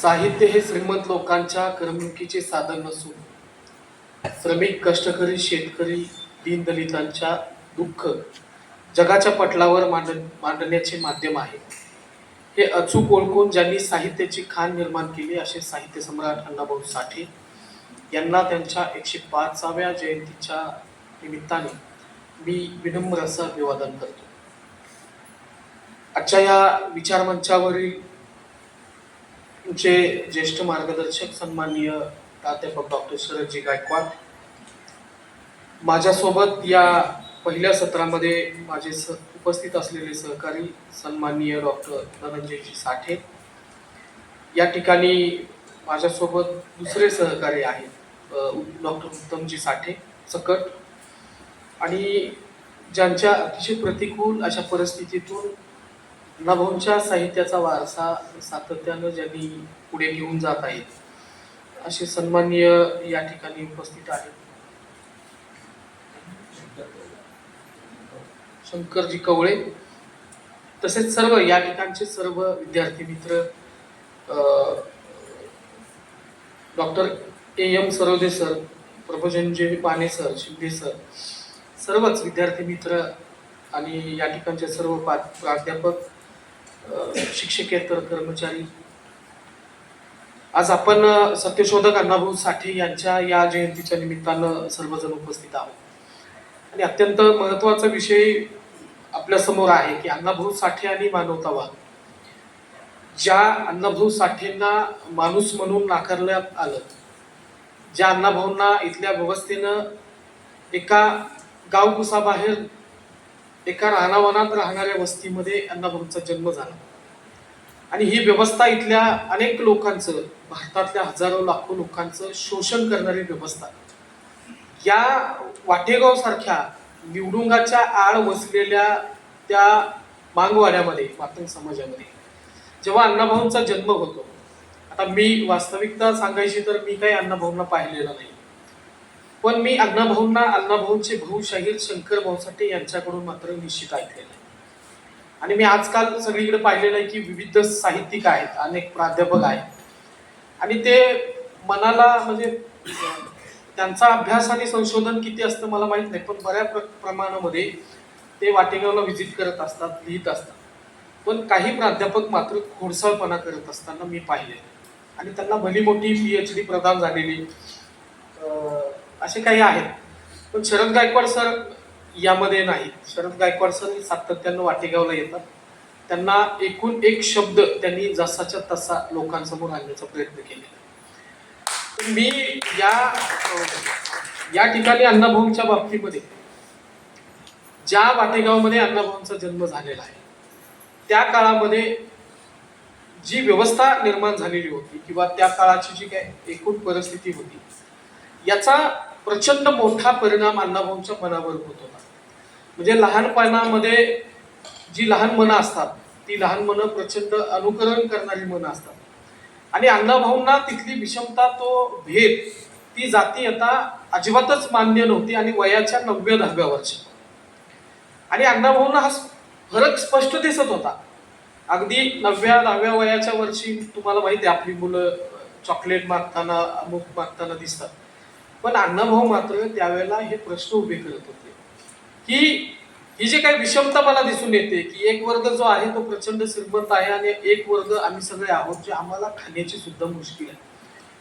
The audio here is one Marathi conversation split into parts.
साहित्य हे श्रीमंत लोकांच्या करमणुकीचे साधन नसून श्रमिक कष्टकरी शेतकरी दीनदलितांच्या दुःख जगाच्या पटलावर मांड मांडण्याचे माध्यम आहे. हे अचूक ओळखून ज्यांनी साहित्याची खाण निर्माण केली असे साहित्य सम्राट अण्णाभाऊ साठे यांना त्यांच्या एकशे पाचाव्या जयंतीच्या निमित्ताने मी विनम्र असं अभिवादन करतो. आजच्या या विचारमंचावरील तुमचे ज्येष्ठ मार्गदर्शक सन्माननीय प्राध्यापक डॉक्टर शरदजी गायकवाड माझ्यासोबत या पहिल्या सत्रामध्ये माझे स उपस्थित असलेले सहकारी सन्माननीय डॉक्टर धनंजयजी साठे. या ठिकाणी माझ्यासोबत दुसरे सहकारी आहेत डॉक्टर उत्तमजी साठे सकट. आणि ज्यांच्या अतिशय प्रतिकूल अशा परिस्थितीतून अण्णाभाऊंच्या साहित्याचा वारसा सातत्यानं ज्यांनी पुढे घेऊन जात आहेत असे सन्माननीय या ठिकाणी उपस्थित आहेत. शंकरजी कवळे तसेच सर्व या ठिकाणचे सर्व विद्यार्थी मित्र doctor A M Sarode sir प्रभोजनजी Pane sir Shinde sir सर्वच विद्यार्थी मित्र आणि या ठिकाणचे सर्व पा प्राध्यापक शिक्षकेतर कर्मचारी. आज आपण सत्यशोधक अण्णाभाऊ साठे यांच्या या जयंतीच्या निमित्तानं सर्वजण उपस्थित आहोत. आणि अत्यंत महत्त्वाचा विषय आपल्यासमोर आहे की अण्णाभाऊ साठे आणि मानवतावाद ज्या अण्णाभाऊ साठेंना माणूस म्हणून नाकारण्यात आलं ज्या अण्णाभाऊंना इथल्या व्यवस्थेनं एका गावकुसाबाहेर एका रानावनात राहणाऱ्या वस्तीमध्ये अण्णाभाऊंचा जन्म झाला. आणि ही व्यवस्था इथल्या अनेक लोकांचं भारतातल्या हजारो लाखो लोकांचं शोषण करणारी व्यवस्था. या वाटेगाव सारख्या निवडुंगाच्या आड वसलेल्या त्या मांगवाड्यामध्ये मातंग समाजामध्ये जेव्हा अण्णाभाऊंचा जन्म होतो आता मी वास्तविकता सांगायची तर मी काही अण्णाभाऊंना पाहिलेलं नाही. पण मी अण्णाभाऊंना अण्णाभाऊंचे भाऊ शाहीर शंकर भाऊसाठे यांच्याकडून मात्र निश्चित ऐकलेलं आहे आणि मी आजकाल सगळीकडे पाहिलेलं आहे की विविध साहित्यिक आहेत अनेक प्राध्यापक आहेत. आणि ते मनाला म्हणजे त्यांचा अभ्यास आणि संशोधन किती असतं मला माहीत नाही पण बऱ्या प्र प्रमाणामध्ये ते वाटेगावला व्हिजिट करत असतात लिहित असतात. पण काही प्राध्यापक मात्र खोडसाळपणा करत असताना मी पाहिले आणि त्यांना भली मोठी पी एच डी प्रदान झालेली असे काही आहेत. पण शरद गायकवाड सर यामध्ये नाहीत शरद गायकवाड सर सातत्यानं वाटेगावला येतात. त्यांना एकूण एक शब्द त्यांनी जसाच्या तसा लोकांसमोर आणण्याचा प्रयत्न केलेला मी या या ठिकाणी अण्णाभाऊंच्या बाबतीमध्ये ज्या वाटेगावमध्ये अण्णाभाऊंचा जन्म झालेला आहे त्या काळामध्ये जी व्यवस्था निर्माण झालेली होती किंवा त्या काळाची जी काय एकूण परिस्थिती होती याचा प्रचंड मोठा परिणाम अण्णाभाऊंच्या मनावर होत होता म्हणजे लहानपणामध्ये जी लहान मनं असतात ती लहान मनं प्रचंड अनुकरण करणारी मनं असतात. आणि अण्णाभाऊंना तिथली विषमता तो भेद ती जाती आता अजिबातच मान्य नव्हती आणि वयाच्या नवव्या दहाव्या वर्षी. आणि अण्णाभाऊंना हा फरक स्पष्ट दिसत होता. अगदी नवव्या दहाव्या वयाच्या वर्षी तुम्हाला माहिती आहे आपली मुलं चॉकलेट मागताना अमुक मागताना दिसतात. पण अण्णाभाऊ मात्र त्यावेळेला हे प्रश्न उभे करत होते. की ही जी काही विषमता मला दिसून येते की एक वर्ग जो आहे तो प्रचंड श्रीमंत आहे आणि एक वर्ग आम्ही सगळे आहोत जे आम्हाला खाण्याची सुद्धा मुश्किल आहे.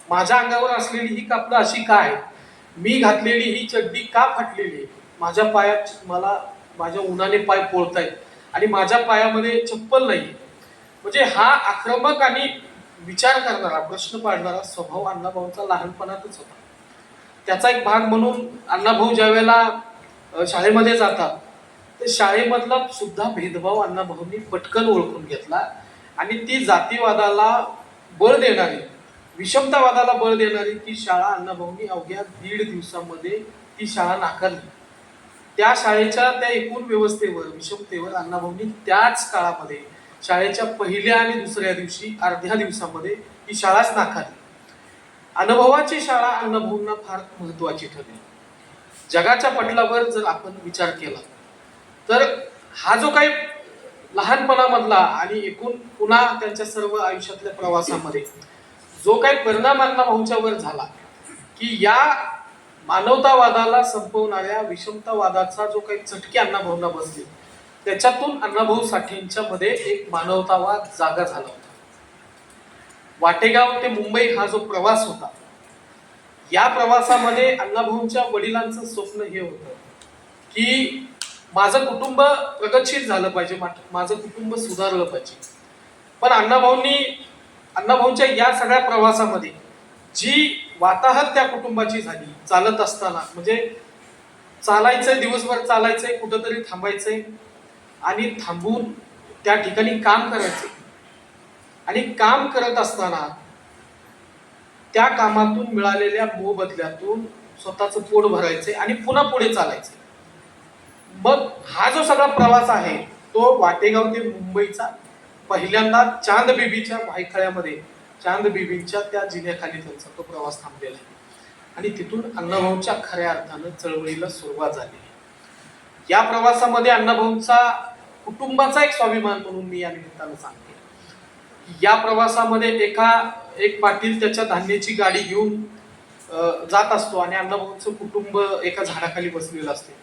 माझ्या अंगावर असलेली ही कापडं अशी का आहे मी घातलेली ही चड्डी का फाटलेली आहे? माझ्या पायात मला माझ्या उन्हाने पाय पोळतायत आणि माझ्या पायामध्ये चप्पल नाही. म्हणजे हा आक्रमक आणि विचार करणारा प्रश्न पाडणारा स्वभाव अण्णाभाऊंचा लहानपणातच होता. त्याचा एक भाग म्हणून अण्णाभाऊ ज्या वेळेला शाळेमध्ये जातात तर शाळेमधला सुद्धा भेदभाव अण्णाभाऊंनी पटकन ओळखून घेतला. आणि ती जातीवादाला बळ देणारी विषमतावादाला बळ देणारी ती शाळा अण्णाभाऊंनी अवघ्या दीड दिवसामध्ये ती शाळा नाकारली. त्या शाळेच्या त्या एकूण व्यवस्थेवर विषमतेवर अण्णाभाऊंनी त्याच काळामध्ये शाळेच्या पहिल्या आणि दुसऱ्या दिवशी अर्ध्या दिवसामध्ये ती शाळाच नाकारली. अनुभवाची शाळा अण्णाभाऊंना फार महत्वाची ठरली. जगाच्या पटलावर जर आपण विचार केला तर हा जो काही लहानपणामधला आणि एकूण पुन्हा त्यांच्या सर्व आयुष्यातल्या प्रवासामध्ये जो काही परिणाम अण्णा झाला की या मानवतावादाला संपवणाऱ्या विषमतावादाचा जो काही चटके अण्णा भाऊंना बसले त्याच्यातून अण्णाभाऊ साठेंच्या मध्ये एक मानवतावाद जागा झाला होता. वाटेगाव ते मुंबई हा जो प्रवास होता या प्रवासामध्ये अण्णाभाऊंच्या वडिलांचं स्वप्न हे होतं की माझं कुटुंब प्रगतशील झालं पाहिजे माझं कुटुंब सुधारलं पाहिजे. पण अण्णाभाऊंनी अण्णाभाऊंच्या या सगळ्या प्रवासामध्ये जी वाताहत त्या कुटुंबाची झाली चालत असताना म्हणजे चालायचंय दिवसभर चालायचंय कुठंतरी थांबायचंय आणि थांबून त्या ठिकाणी काम करायचं आणि काम करत असताना त्या कामातून मिळालेल्या मोबदल्यातून स्वतःचं पोट भरायचे आणि पुन्हा पुढे चालायचे. मग हा जो सगळा प्रवास आहे तो वाटेगाव ते मुंबईचा पहिल्यांदा चांद बेबीच्या भायखळ्यामध्ये चांद बेबींच्या त्या जिल्ह्याखाली त्यांचा तो प्रवास थांबलेला आहे. आणि तिथून अण्णाभाऊंच्या खऱ्या अर्थानं चळवळीला सुरुवात झाली या प्रवासामध्ये अण्णाभाऊंचा कुटुंबाचा एक स्वाभिमान म्हणून मी या निमित्तानं सांगतो. या प्रवासामध्ये एका एक पाटील त्याच्या धान्याची गाडी घेऊन जात असतो आणि अण्णाभाऊंचं कुटुंब एका झाडाखाली बसलेलं असते.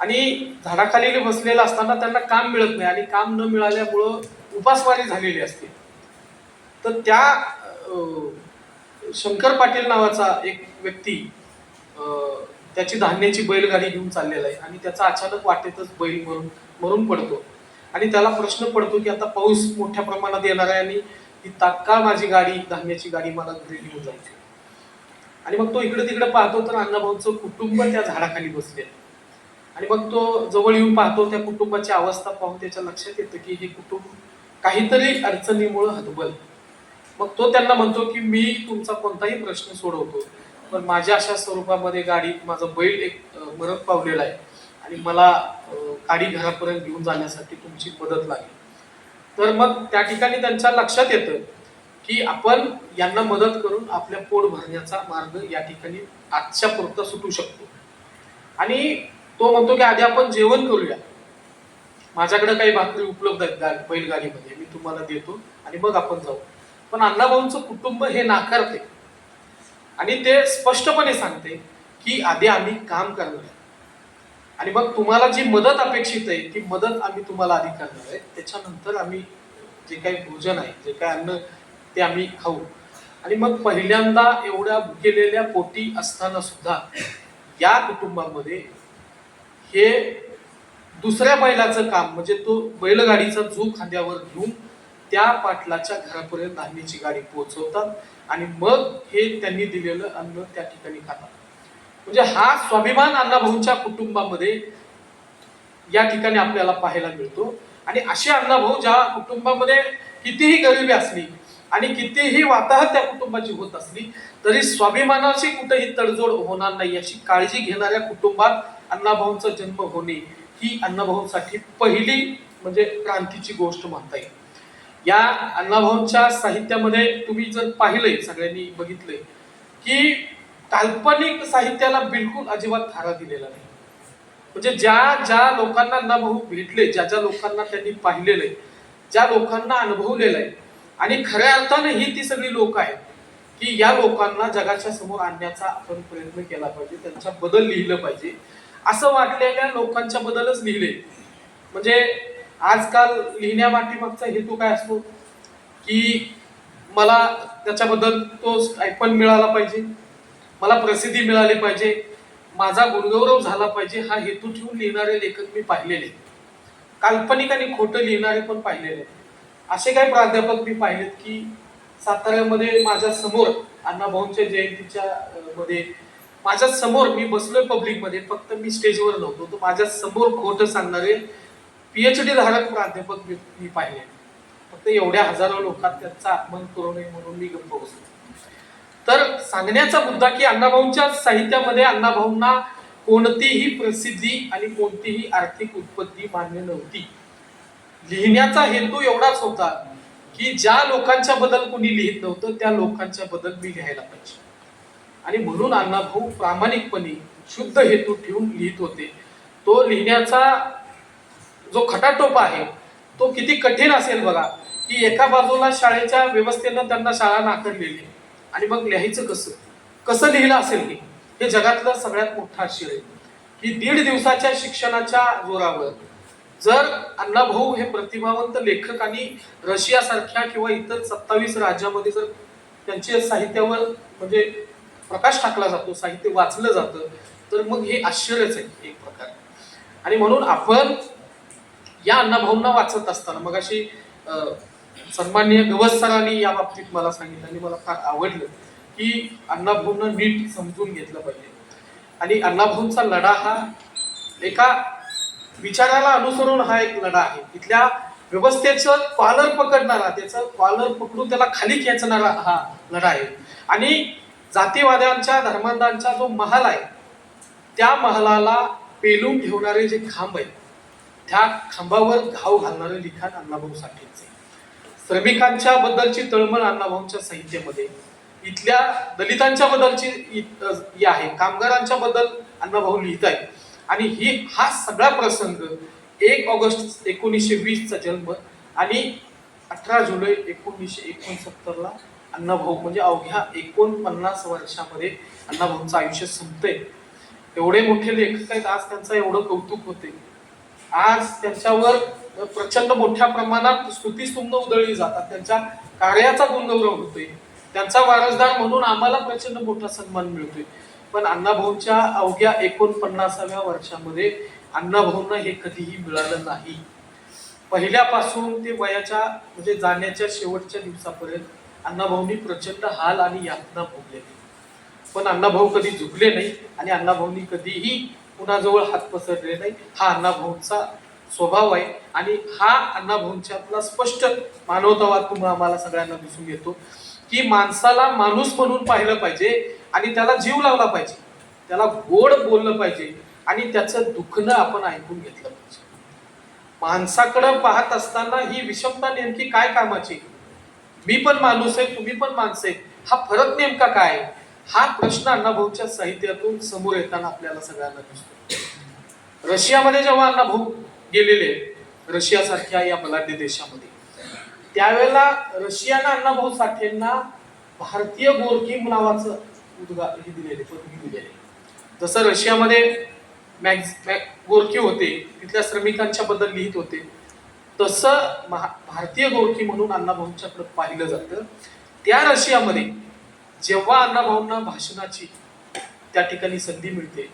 आणि झाडाखाली बसलेलं असताना त्यांना काम मिळत नाही आणि काम न मिळाल्यामुळं उपासमारी झालेली असते. तर त्या शंकर पाटील नावाचा एक व्यक्ती त्याची धान्याची बैलगाडी घेऊन चाललेला आहे आणि त्याचा अचानक वाटेतच बैल मरून मरून पडतो. आणि त्याला प्रश्न पडतो की आता पाऊस मोठ्या प्रमाणात येणार आहे आणि ती तात्काळ माझी गाडी धान्याची गाडी मला घरी घेऊन जायची. आणि मग तो इकडे तिकडे पाहतो तर अण्णाभाऊचं कुटुंब त्या झाडाखाली बसले आणि मग तो जवळ येऊन पाहतो त्या कुटुंबाची अवस्था पाहून त्याच्या लक्षात येतं की हे कुटुंब काहीतरी अडचणीमुळे हतबल मग तो त्यांना म्हणतो की मी तुमचा कोणताही प्रश्न सोडवतो पण माझ्या अशा स्वरूपामध्ये गाडीत माझा बैल एक अं, मरत पावलेला आहे. आणि मला गाडी घरापर्यंत घेऊन जाण्यासाठी तुमची मदत लागेल. तर मग त्या ठिकाणी त्यांच्या लक्षात येतं की आपण यांना मदत करून आपल्या पोट भरण्याचा मार्ग या ठिकाणी आजच्या पुरता सुटू शकतो. आणि तो म्हणतो की आधी आपण जेवण करूया. माझ्याकडे काही भाकरी उपलब्ध आहेत गा- बैलगाडीमध्ये मी तुम्हाला देतो आणि मग आपण जाऊ. पण अण्णाभाऊंचं कुटुंब हे नाकारते. आणि ते स्पष्टपणे सांगते की आधी आम्ही काम करणार आहे. आणि मग तुम्हाला जी मदत अपेक्षित आहे ती मदत आम्ही तुम्हाला आधी करणार आहे. त्याच्यानंतर आम्ही जे काही भोजन आहे जे काही अन्न ते आम्ही खाऊ. आणि मग पहिल्यांदा एवढ्या भुकेलेल्या पोटी असताना सुद्धा या कुटुंबामध्ये हे दुसऱ्या बैलाचं काम म्हणजे तो बैलगाडीचा जो खांद्यावर घेऊन त्या पाटलाच्या घरापर्यंत धान्याची गाडी पोहोचवतात आणि मग हे त्यांनी दिलेलं अन्न त्या ठिकाणी खातात. म्हणजे हा स्वाभिमान अण्णाभाऊंच्या कुटुंबामध्ये या ठिकाणी आपल्याला पाहायला मिळतो. आणि असे अण्णाभाऊ ज्या कुटुंबामध्ये कितीही गरिबी असली आणि कितीही वाताहत त्या कुटुंबाची होत असली तरी स्वाभिमानाशी कुठेही तडजोड होणार नाही अशी काळजी घेणाऱ्या कुटुंबात अण्णाभाऊंचा जन्म होणे ही अण्णाभाऊंसाठी पहिली म्हणजे क्रांतीची गोष्ट म्हणता येईल. या अण्णाभाऊंच्या साहित्यामध्ये तुम्ही जर पाहिलंय सगळ्यांनी बघितलंय की काल्पनिक साहित्याला बिलकुल अजिबात थारा दिलेला नाही. म्हणजे ज्या ज्या लोकांना अण्णाभाऊ भेटले ज्या ज्या लोकांना त्यांनी पाहिलेलं आहे ज्या लोकांना अनुभवलेलं आहे आणि खऱ्या अर्थानं ही ती सगळी लोक आहेत की या लोकांना जगाच्या समोर आणण्याचा आपण प्रयत्न केला पाहिजे त्यांच्या बदल लिहिलं पाहिजे. असं वाटलेल्या लोकांच्या बद्दलच लिहिले. म्हणजे आजकाल लिहिण्यामागचा हेतू काय असतो? की मला त्याच्याबद्दल तो ऐकून मिळाला पाहिजे. मला प्रसिद्धी मिळाली पाहिजे. माझा गुणगौरव झाला पाहिजे. हा हेतू ठेवून लिहिणारे लेखक मी पाहिलेले आहेत. काल्पनिक आणि खोटं लिहिणारे पण पाहिलेले आहेत. असे काही प्राध्यापक मी पाहिलेत की साताऱ्यामध्ये माझ्यासमोर अण्णाभाऊंच्या जयंतीच्या मध्ये माझ्यासमोर मी बसलोय पब्लिकमध्ये. फक्त मी स्टेजवर नव्हतो. तर माझ्यासमोर खोटं सांगणारे पी एच डी धारक प्राध्यापक मी मी पाहिले फक्त एवढ्या हजारो लोकात त्यांचा अपमान करू नये म्हणून मी गप्प बसतो तर सांगण्याचा मुद्दा की अण्णाभाऊंच्या साहित्यामध्ये अण्णाभाऊंना कोणतीही प्रसिद्धी आणि कोणतीही आर्थिक उत्पत्ती मान्य नव्हती. लिहिण्याचा हेतू एवढाच होता की ज्या लोकांच्या बद्दल कोणी लिहित नव्हतं त्या लोकांच्या बद्दल मी लिहायला पाहिजे. आणि म्हणून अण्णाभाऊ प्रामाणिकपणे शुद्ध हेतू ठेवून लिहित होते. तो लिहिण्याचा जो खटाटोप आहे तो किती कठीण असेल बघा की एका बाजूला शाळेच्या व्यवस्थेनं त्यांना शाळा नाकारलेली. आणि मग लिहायचं कसं? कसं लिहिलं असेल की हे जगातलं सगळ्यात मोठं आश्चर्य. आहे की दीड दिवसाच्या शिक्षणाच्या जोरावर जर अण्णाभाऊ हे प्रतिभावंत लेखक आणि रशियासारख्या किंवा इतर सत्तावीस राज्यामध्ये जर त्यांच्या साहित्यावर म्हणजे प्रकाश टाकला जातो साहित्य वाचलं जातं तर मग हे आश्चर्यच आहे एक प्रकार. आणि म्हणून आपण या अण्णाभाऊंना वाचत असताना मग अशी सन्माननीय गवस सरांनी या बाबतीत मला सांगितलं आणि मला फार आवडलं की अण्णाभाऊंना नीट समजून घेतलं पाहिजे. आणि अण्णाभाऊंचा लढा हा एका विचाराला अनुसरून हा एक लढा आहे. इथल्या व्यवस्थेचं कॉलर पकडणारा त्याचं कॉलर पकडून त्याला खाली खेचणारा हा लढा आहे. आणि जातीवाद्यांच्या धर्मांधांचा जो महाल आहे त्या महालाला पेलून ठेवणारे जे खांब आहेत त्या खांबावर घाव घालणारे लिखाण अण्णाभाऊ साठेंचे श्रमिकांच्या बद्दलची तळमळ अण्णाभाऊंच्या साहित्यामध्ये. इथल्या दलितांच्या बद्दलची ही आहे. कामगारांच्या बद्दल अण्णाभाऊ लिहित आहेत. आणि ही हा सगळा प्रसंग एक ऑगस्ट एकोणीसशे वीसचा जन्म आणि अठरा जुलै एकोणीसशे एकोणसत्तरला अण्णाभाऊ म्हणजे अवघ्या एकोणपन्नास वर्षामध्ये अण्णाभाऊंचं आयुष्य संपतंय. एवढे मोठे लेखक आहेत. आज त्यांचं एवढं कौतुक होते आज त्यांच्यावर प्रचंड मोठ्या प्रमाणात स्तुतीस्तुंभ उधळली जातात. त्यांच्या कार्याचा गुणगौरव होतोय. त्यांचा वारसदार म्हणून आम्हाला प्रचंड मोठा सन्मान मिळतोय. पण अण्णाभाऊंच्या अवघ्या एकोणपन्नासाव्या वर्षामध्ये अण्णाभाऊंना हे कधीही मिळालं नाही. पहिल्यापासून ते वयाच्या म्हणजे जाण्याच्या शेवटच्या दिवसापर्यंत अण्णाभाऊंनी प्रचंड हाल आणि यातना भोगलेली पण अण्णाभाऊ कधी झुकले नाही आणि अण्णाभाऊंनी कधीही कुणाजवळ हात पसरले नाही. हा अण्णाभाऊंचा स्वभाव आहे. आणि हा अण्णाभाऊंच्यातला स्पष्ट मानवतावाद तुम्हाला आम्हाला सगळ्यांना दिसून येतो. की माणसाला माणूस म्हणून पाहिलं पाहिजे आणि त्याला जीव लावला पाहिजे. त्याला गोड बोललं पाहिजे आणि त्याचं दुखणं आपण ऐकून घेतलं पाहिजे. माणसाकडं पाहत असताना ही विषमता नेमकी काय कामाची? मी पण माणूस आहे तुम्ही पण माणसं आहे हा फरक नेमका काय? आहे? हा प्रश्न अण्णाभाऊच्या साहित्यातून समोर येताना आपल्याला सगळ्यांना दिसतो. रशियामध्ये जेव्हा अण्णाभाऊ गेलेले रशियासारख्या या बलाढ्य देशामध्ये. त्यावेळेला रशियानं अण्णाभाऊ साठेंना भारतीय गोरकीम नावाचं उद्गा हे दिलेले पदवी दिलेले. जसं रशियामध्ये मॅग्झ मॅग गोरकी होते तिथल्या श्रमिकांच्या बद्दल लिहित होते तसं महा भारतीय गोरखी म्हणून अण्णाभाऊंच्याकडे पाहिलं जातं. त्या रशियामध्ये जेव्हा अण्णाभाऊंना भाषणाची त्या ठिकाणी संधी मिळते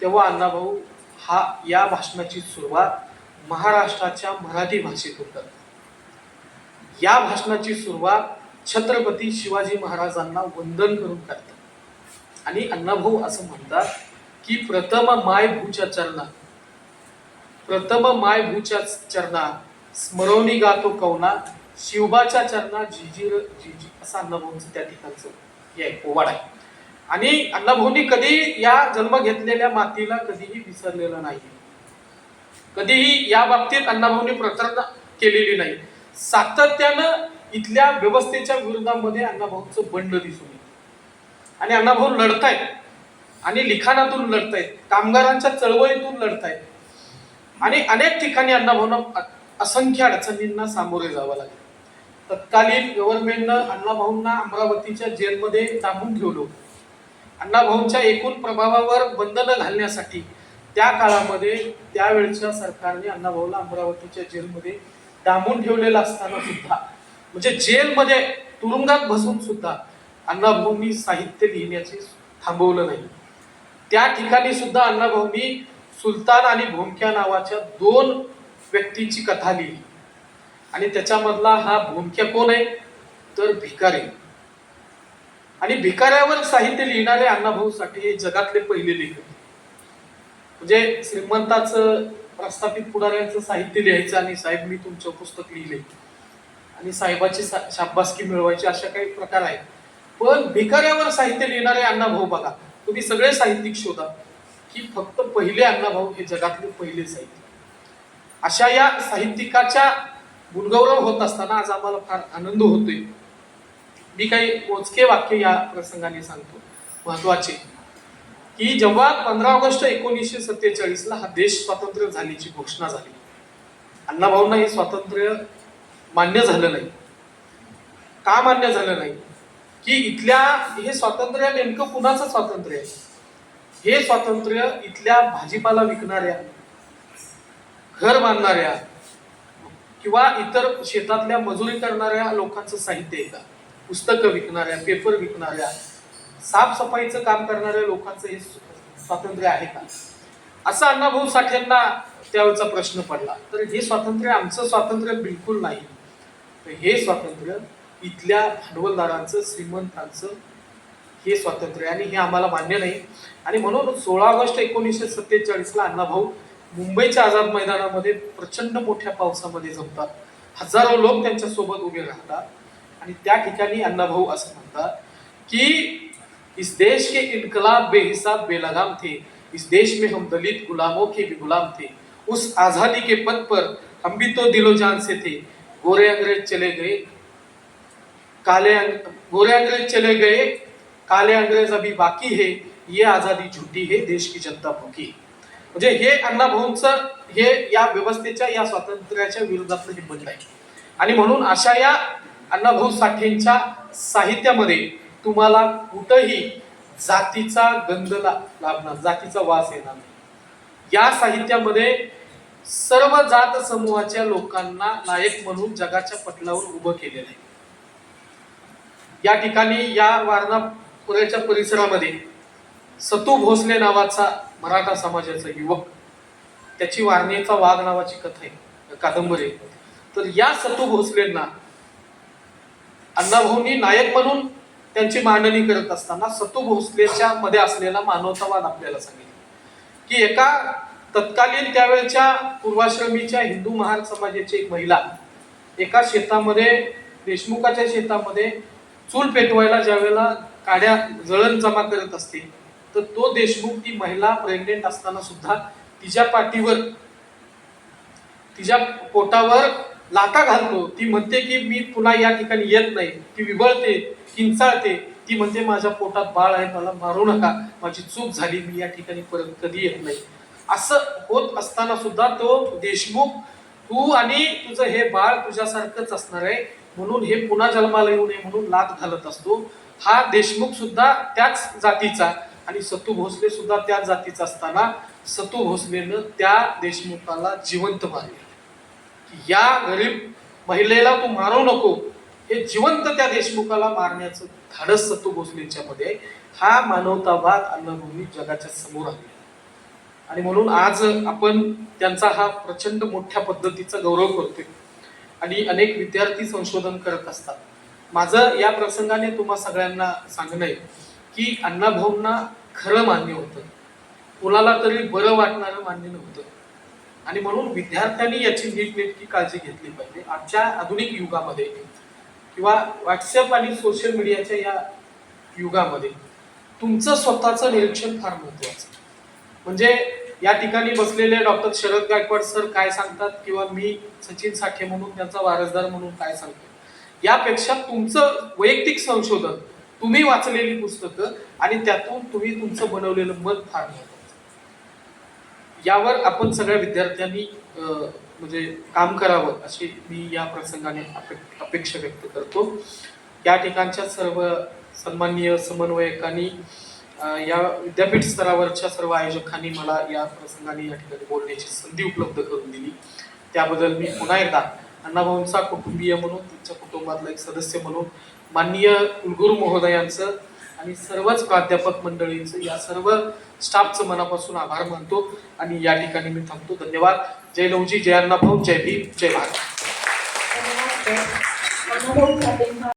तेव्हा अण्णाभाऊ हा या भाषणाची सुरुवात महाराष्ट्राच्या मराठी भाषेतून करतात या भाषणाची सुरुवात छत्रपती शिवाजी महाराजांना वंदन करून करतात. आणि अण्णाभाऊ असं म्हणतात की प्रथम माय भूच्या चरणा प्रथम माय भूच्या चरणा स्मरवणी गातो कवना शिवबाच्या चरणा जिजीर जिजी असं अण्णाभाऊंचं त्या ठिकाणचं हे आहे ओवाड आहे. आणि अण्णाभाऊंनी कधी या जन्म घेतलेल्या मातीला कधीही विसरलेलं नाही कधीही या बाबतीत अण्णाभाऊंनी प्रकरण केलेली नाही. सातत्यानं इथल्या व्यवस्थेच्या विरोधामध्ये अण्णाभाऊंचं बंड दिसून येतं. आणि अण्णाभाऊ लढतायत. आणि लिखाणातून लढतायत. कामगारांच्या चळवळीतून लढतायत. आणि अनेक ठिकाणी अण्णाभाऊंना अ- असंख्य अडचणींना सामोरे जावं लागलं. तत्कालीन गव्हर्नमेंटनं अण्णाभाऊंना अमरावतीच्या जेलमध्ये दाबून ठेवलं अण्णाभाऊंच्या एकूण प्रभावावर बंधनं घालण्यासाठी त्या काळामध्ये त्यावेळच्या सरकारने अण्णाभाऊला अमरावतीच्या जेलमध्ये डांबून ठेवलेलं असताना सुद्धा म्हणजे जेलमध्ये तुरुंगात बसून सुद्धा अण्णाभाऊंनी साहित्य लिहिण्याचे थांबवलं नाही. त्या ठिकाणी सुद्धा अण्णाभाऊंनी सुलतान आणि भोमक्या नावाच्या दोन व्यक्तींची कथा लिहिली. आणि त्याच्यामधला हा भोमक्या कोण आहे? तर भिकारी. आणि भिकाऱ्यावर साहित्य लिहिणारे अण्णाभाऊ साठे हे जगातले पहिले लेखक. म्हणजे श्रीमंताचं प्रस्थापित पुढाऱ्यांचं साहित्य लिहायचं आणि साहेब मी तुमचं पुस्तक लिहिले. आणि साहेबाची सा- शाबासकी मिळवायची अशा काही प्रकार आहेत. पण भिकाऱ्यावर साहित्य लिहिणारे अण्णाभाऊ बघा तुम्ही सगळे साहित्यिक शोधा की फक्त पहिले अण्णाभाऊ हे जगातले पहिले साहित्य. अशा या साहित्यिकाच्या गुणगौरव होत असताना आज आम्हाला फार आनंद होतोय. मी काही मोजके वाक्य या प्रसंगाने सांगतो. महत्त्वाचे की जेव्हा पंधरा ऑगस्ट एकोणीसशे सत्तेचाळीसला हा देश स्वातंत्र्य झाल्याची घोषणा झाली. अण्णाभाऊंना हे स्वातंत्र्य मान्य झालं नाही. का मान्य झालं नाही? की इथल्या हे स्वातंत्र्य नेमकं कुणाचं स्वातंत्र्य आहे? हे स्वातंत्र्य इथल्या भाजीपाला विकणाऱ्या घर बांधणाऱ्या किंवा इतर शेतातल्या मजुरी करणाऱ्या लोकांचं साहित्य आहे का? पुस्तकं विकणाऱ्या पेपर विकणाऱ्या साफसफाईचं काम करणाऱ्या लोकांचं हे स्वातंत्र्य आहे का? असा अण्णाभाऊ साठेंना त्यावेळेचा प्रश्न पडला. तर हे स्वातंत्र्य आमचं स्वातंत्र्य बिलकुल नाही. तर हे स्वातंत्र्य इथल्या भांडवलदारांचं श्रीमंतांचं हे स्वातंत्र्य आणि हे आम्हाला मान्य नाही. आणि म्हणून सोळा ऑगस्ट एकोणीसशे सत्तेचाळीसला अण्णाभाऊ मुंबईच्या आझाद मैदानामध्ये प्रचंड मोठ्या पावसामध्ये जमतात. हजारो लोक त्यांच्यासोबत उभे राहतात. आणि त्या ठिकाणी अण्णाभाऊ असं म्हणतात की इस देश के इनकलाब बेहिसाब बेलगाम थे। इस देश में हम दलित गुलामों के भी गुलाम थे। उस आजादी के पद पर हम भी तो दिलो जान से थे। गोरे अंग्रेज चले गए। काले गोरे अंग्रेज चले गए। काले अंग्रेज अभी बाकी है। ये आजादी झुटी है देश की जनता भुकी म्हणजे हे अण्णाभाऊंचं हे या व्यवस्थेच्या या स्वातंत्र्याच्या विरोधातलं हे बंड आहे. आणि म्हणून अशा या अण्णाभाऊ साठेंच्या साहित्यामध्ये तुम्हाला कुठंही जातीचा गंध ला- लाभणार जातीचा वास येणार नाही. या साहित्यामध्ये सर्व जात समूहाच्या लोकांना नायक म्हणून जगाच्या पटलावर उभं केलेलं आहे. या ठिकाणी या वारणापुऱ्याच्या परिसरामध्ये सतू भोसले नावाचा मराठा समाजाचा युवक त्याची वारणेचा वाघ नावाची कथा आहे कादंबरी तर या सतू भोसलेंना अण्णाभाऊंनी नायक म्हणून त्यांची मांडणी करत असताना सतू भोसलेच्या मध्ये असलेला मानवतावाद आपल्याला सांगितलं. की एका तत्कालीन त्यावेळच्या पूर्वाश्रमीच्या हिंदू महार समाजाची एक महिला एका शेतामध्ये देशमुखाच्या शेतामध्ये चूल पेटवायला ज्यावेळेला काड्या जळण जमा करत असते तर तो देशमुख ती महिला प्रेग्नेंट असताना सुद्धा तिच्या पाठीवर तिच्या पोटावर लाथा घालतो. ती म्हणते की मी पुन्हा या ठिकाणी येत नाही. ती विबळते किंचाळते. ती म्हणते माझ्या पोटात बाळ आहे मला मारू नका. माझी चूक झाली मी या ठिकाणी परत कधी येत नाही. असं होत असताना सुद्धा तो देशमुख तू आणि तुझं हे बाळ तुझ्यासारखंच असणार आहे. म्हणून हे पुन्हा जन्माला येऊ नये म्हणून लात घालत असतो. हा देशमुख सुद्धा त्याच जातीचा आणि सतू भोसले सुद्धा त्याच जातीचा असताना सतू भोसलेनं त्या देशमुखाला जिवंत मारले. या गरीब महिलेला तू मारू नको. हे जिवंत त्या देशमुखाला मारण्याचं धाडस सत्तू भोसलेंच्या मध्ये. हा मानवतावाद अन्नभूमी जगाच्या समोर आणला आणि म्हणून आज आपण त्यांचा हा प्रचंड मोठ्या पद्धतीचा गौरव करतोय. आणि अनेक विद्यार्थी संशोधन करत असतात. माझं या प्रसंगाने तुम्हा सगळ्यांना सांगणं आहे की अण्णाभाऊंना खरं मान्य होतं. कुणाला तरी बरं वाटणारं मान्य नव्हतं. आणि म्हणून विद्यार्थ्यांनी याची नीटनेटकी काळजी घेतली पाहिजे. आजच्या आधुनिक युगामध्ये किंवा व्हॉट्सअप आणि सोशल मीडियाच्या या युगामध्ये तुमचं स्वतःचं निरीक्षण फार महत्वाचं म्हणजे या ठिकाणी बसलेले डॉक्टर शरद गायकवाड सर काय सांगतात किंवा मी सचिन साठे म्हणून त्यांचा वारसदार म्हणून काय सांगतो. यापेक्षा तुमचं वैयक्तिक संशोधन तुम्ही वाचलेली पुस्तकं आणि त्यातून तुम्ही तुमचं बनवलेलं मत फार महत्वाचं यावर आपण सगळ्या विद्यार्थ्यांनी म्हणजे काम करावं अशी मी या प्रसंगाने अपे- अपेक्षा व्यक्त करतो. या ठिकाणच्या सर्व सन्माननीय समन्वयकांनी या विद्यापीठ स्तरावरच्या सर्व आयोजकांनी मला या प्रसंगाने या ठिकाणी बोलण्याची संधी उपलब्ध करून दिली. त्याबद्दल मी पुन्हा एकदा अण्णाभाऊंचा कुटुंबीय म्हणून त्यांच्या कुटुंबातला एक सदस्य म्हणून माननीय कुलगुरू महोदयांचं आणि सर्वच प्राध्यापक मंडळींचं या सर्व स्टाफचं मनापासून आभार मानतो आणि या ठिकाणी मी थांबतो. धन्यवाद. जय लवजी जय अण्णाभाऊ जय भीम जय भारत.